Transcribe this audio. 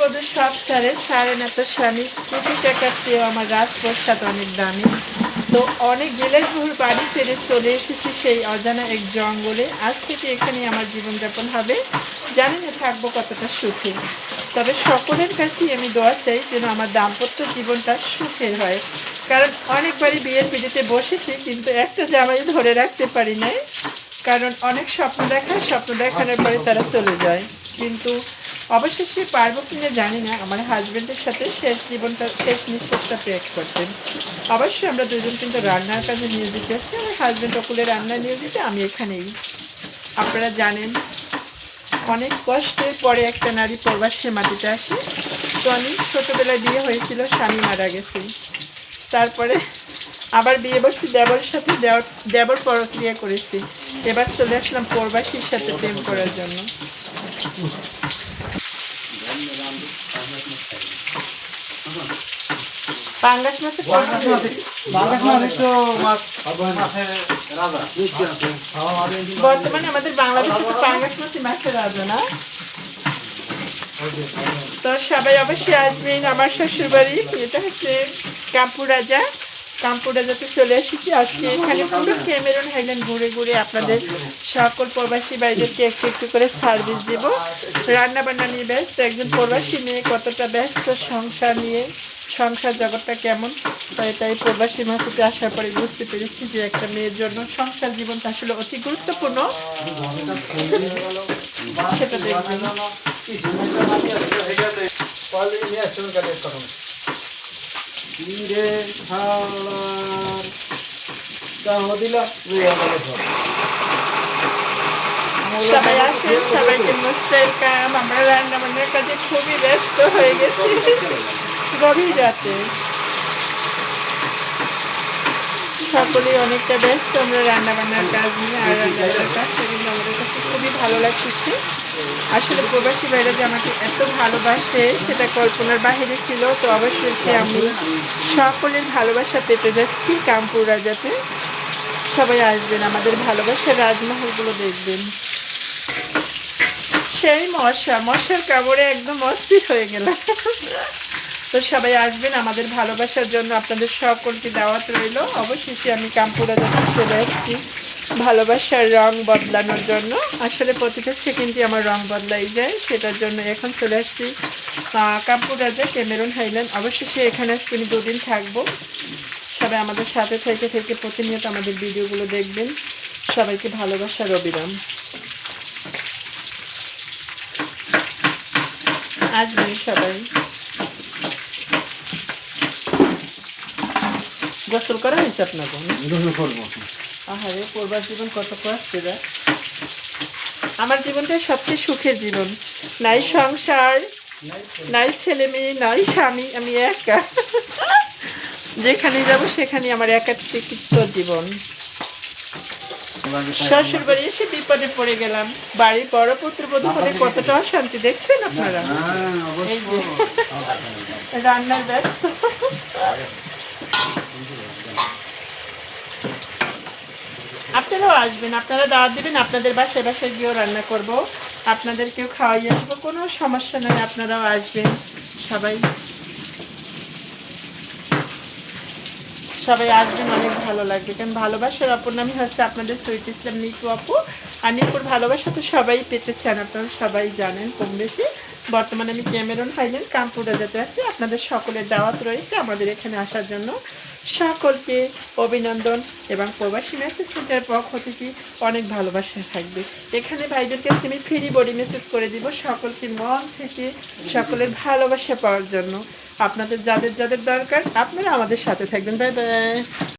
বধূ সব ছাড়ে ছাড়ে না তো স্বামী। কোটি টাকার চেয়েও আমার রাজপ্রসাদ অনেক দামি। তো অনেক গেলের ভোর বাড়ি ছেড়ে চলে এসেছি সেই অজানা এক জঙ্গলে। আজ থেকে এখানে আমার জীবনযাপন হবে। জানি না থাকব কতটা সুখে। তবে সকলের কাছেই আমি দোয়া চাই যেন আমার দাম্পত্য জীবনটা সুখের হয়। কারণ অনেকবারই বিয়ের পিড়িতে বসেছি, কিন্তু একটা জামাই ধরে রাখতে পারি নাই। কারণ অনেক স্বপ্ন দেখায়, স্বপ্ন দেখানোর পরে তারা চলে যায়। কিন্তু অবশেষে পারব কিনা জানি না, আমার হাজবেন্ডের সাথে শেষ জীবনটা, শেষ নিঃশ্বাসটা ত্যাগ করতেন অবশ্যই আমরা দুজন কিন্তু রান্নার কাজে নিয়োজিত আছি, আমার হাজবেন্ড অকুলে রান্না নিয়োজিত, আমি এখানেই। আপনারা জানেন, অনেক কষ্টের পরে একটা নারী প্রবাসে মাটিতে আসে। তো আমি ছোটোবেলায় বিয়ে হয়েছিল, স্বামী মারা গেছে। তারপরে আবার বিয়ে বসছি দেবরের সাথে দেবর পরক্রিয়া করেছি। এবার চলে আসলাম প্রবাসীর সাথে প্রেম করার জন্য। পাঙ্গাস মাছের পরোটা মাছ একটু মাছ মাছের রাজা। বর্তমানে আমাদের বাংলাদেশে তো পাঙ্গাস মাছই মাছের রাজা না? তো সবাই অবশ্যই আসবেন আমার শ্বশুর বাড়ি এটা হচ্ছে কাপুর রাজা। রাজাতে চলে এসেছি। আজকে এখানে ক্যামেরন হাইল্যান্ড ঘুরে ঘুরে আপনাদের সকল প্রবাসী একটু একটু করে সার্ভিস দেব। নিয়ে ব্যস্ত, একজন প্রবাসী মেয়ে কতটা ব্যস্ত, সংসার নিয়ে, সংসার জগৎটা কেমন? তাই তাই প্রবাসী মাসিতে আসার পরে বুঝতে পেরেছি যে একটা মেয়ের জন্য সংসার জীবনটা আসলে অতি গুরুত্বপূর্ণ। সেটা দেখবেন। সবাই আসেন সবাইকে মোস্ট ওয়েলকাম আমরা রান্না বান্নার কাজে খুবই ব্যস্ত হয়ে গেছি। গভীর রাতে। সকলেই অনেকটা ব্যস্ত আমরা রান্না বান্নার কাজ নিয়ে আর কাজ সেগুলো ভালো লাগতেছে। আসলে প্রবাসী বাইরে যে আমাকে এত ভালোবাসে, সেটা কল্পনার বাহিরে ছিল। তো অবশ্যই সে আমি সকলের ভালোবাসা পেতে যাচ্ছি কামপুর রাজাতে। সবাই আসবেন, আমাদের ভালোবাসার রাজমহলগুলো দেখবেন। সেই মশা, মশার কামড়ে একদম অস্থির হয়ে গেলাম। তো সবাই আসবেন আমাদের ভালোবাসার জন্য। আপনাদের সকলকে দাওয়াত রইল। অবশেষে আমি কামপুরা যখন চলে আসছি। ভালোবাসার রং বদলানোর জন্য। আসলে প্রতিটা সেকেন্ডে আমার রং বদলাই যায়, সেটার জন্য এখন চলে আসছি কামপুর রাজা, ক্যামেরন হাইল্যান্ড অবশেষে এখানে আজকে আমি দুদিন থাকব। সবাই আমাদের সাথে থেকে থেকে প্রতিনিয়ত আমাদের ভিডিওগুলো দেখবেন। সবাইকে ভালোবাসার অবিরাম। আসবেন সবাই। গোসল করা হয়েছে আপনাকে আহারে পূর্বার জীবন কত কষ্টে যায় আমার জীবনটা সবচেয়ে সুখের জীবন। নাই সংসার নাই ছেলে মেয়ে নাই স্বামী আমি একা। যেখানে যাব সেখানে আমার একাত্মিকৃত জীবন। শ্বশুর বাড়ি এসে বিপদে পড়ে গেলাম। বাড়ির বড় পুত্র পুত্রবধূ হলে কতটা অশান্তি দেখছেন আপনারা? এই যে রান্নার ব্যস্ত আপনারাও আসবেন, আপনারা দাওয়াত দিবেন, আপনাদের বাসায় বাসায় গিয়েও রান্না করব। আপনাদেরকেও খাওয়াইয়ে দেবো কোনো সমস্যা নেই, আপনারাও আসবেন, সবাই। সবাই আসবেন, অনেক ভালো লাগবে। কারণ ভালোবাসার অপর নামই হচ্ছে আপনাদের সৈত ইসলাম নিকু আপু। আর নিকুর ভালোবাসা তো সবাই পেতে চান আপনারা সবাই জানেন, কম বেশি। বর্তমানে আমি ক্যামেরন ফাইলেন কানপুর রাজাতে আছি, আপনাদের সকলের দাওয়াত রয়েছে আমাদের এখানে আসার জন্য। সকলকে অভিনন্দন এবং প্রবাসী মেসেজ সেন্টার পক্ষ থেকে অনেক ভালোবাসা থাকবে। এখানে ভাইদেরকে আমি ফ্রি বডি মেসেজ করে দিব সকলকে মন থেকে, সকলের ভালোবাসা পাওয়ার জন্য। আপনাদের যাদের যাদের দরকার, আপনারা আমাদের সাথে থাকবেন। Bye bye